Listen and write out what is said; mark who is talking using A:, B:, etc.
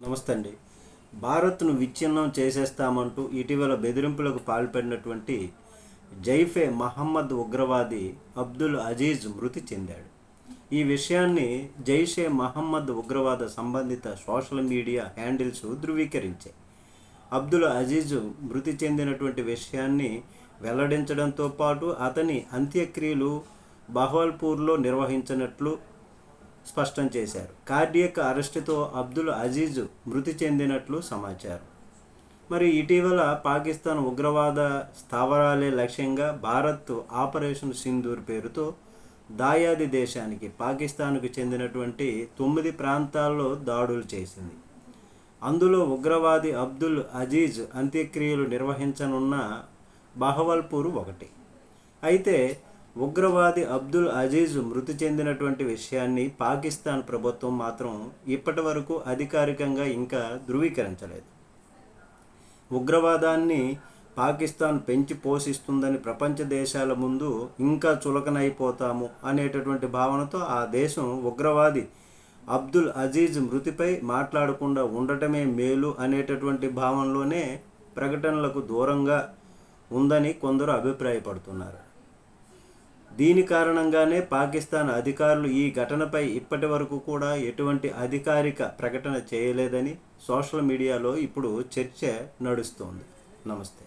A: నమస్తే అండి భారత్ను విచ్ఛిన్నం చేసేస్తామంటూ ఇటీవల బెదిరింపులకు పాల్పడినటువంటి జైఫే మహమ్మద్ ఉగ్రవాది అబ్దుల్ అజీజ్ మృతి చెందాడు. ఈ విషయాన్ని జైషే మహమ్మద్ ఉగ్రవాద సంబంధిత సోషల్ మీడియా హ్యాండిల్స్ ధృవీకరించాయి. అబ్దుల్ అజీజ్ మృతి చెందినటువంటి విషయాన్ని వెల్లడించడంతో పాటు అతని అంత్యక్రియలు బహవల్పూర్లో నిర్వహించినట్లు స్పష్టం చేశారు. కార్డియక్ అరెస్టుతో అబ్దుల్ అజీజ్ మృతి చెందినట్లు సమాచారం. మరి ఇటీవల పాకిస్తాన్ ఉగ్రవాద స్థావరాలే లక్ష్యంగా భారత్ ఆపరేషన్ సింధూర్ పేరుతో దాయాది దేశానికి పాకిస్తాన్కు చెందినటువంటి తొమ్మిది ప్రాంతాల్లో దాడులు చేసింది. అందులో ఉగ్రవాది అబ్దుల్ అజీజ్ అంత్యక్రియలు నిర్వహించనున్న బహవల్పూర్ ఒకటి. అయితే ఉగ్రవాది అబ్దుల్ అజీజ్ మృతి చెందినటువంటి విషయాన్ని పాకిస్తాన్ ప్రభుత్వం మాత్రం ఇప్పటి వరకు అధికారికంగా ఇంకా ధృవీకరించలేదు. ఉగ్రవాదాన్ని పాకిస్తాన్ పెంచి పోషిస్తుందని ప్రపంచ దేశాల ముందు ఇంకా చులకనైపోతాము అనేటటువంటి భావనతో ఆ దేశం ఉగ్రవాది అబ్దుల్ అజీజ్ మృతిపై మాట్లాడకుండా ఉండటమే మేలు అనేటటువంటి భావనలోనే ప్రకటనలకు దూరంగా ఉందని కొందరు అభిప్రాయపడుతున్నారు. దీని కారణంగానే పాకిస్తాన్ అధికారులు ఈ ఘటనపై ఇప్పటి వరకు కూడా ఎటువంటి అధికారిక ప్రకటన చేయలేదని సోషల్ మీడియాలో ఇప్పుడు చర్చ నడుస్తోంది. నమస్తే.